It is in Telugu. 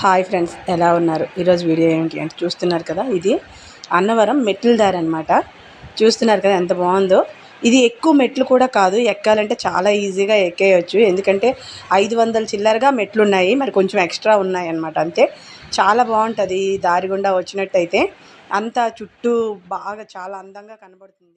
హాయ్ ఫ్రెండ్స్ ఎలా ఉన్నారు? ఈరోజు వీడియో ఏంటి అంటే చూస్తున్నారు కదా ఇది అన్నవరం మెట్ల దారి అనమాట చూస్తున్నారు కదా ఎంత బాగుందో. ఇది ఎక్కువ మెట్లు కూడా కాదు ఎక్కాలంటే చాలా ఈజీగా ఎక్కేయచ్చు. ఎందుకంటే ఐదు వందల చిల్లరగా మెట్లు ఉన్నాయి మరి కొంచెం ఎక్స్ట్రా ఉన్నాయి అనమాట అంతే. చాలా బాగుంటుంది ఈ దారి గుండా వచ్చినట్టయితే. అంతా చుట్టూ బాగా చాలా అందంగా కనబడుతుంది.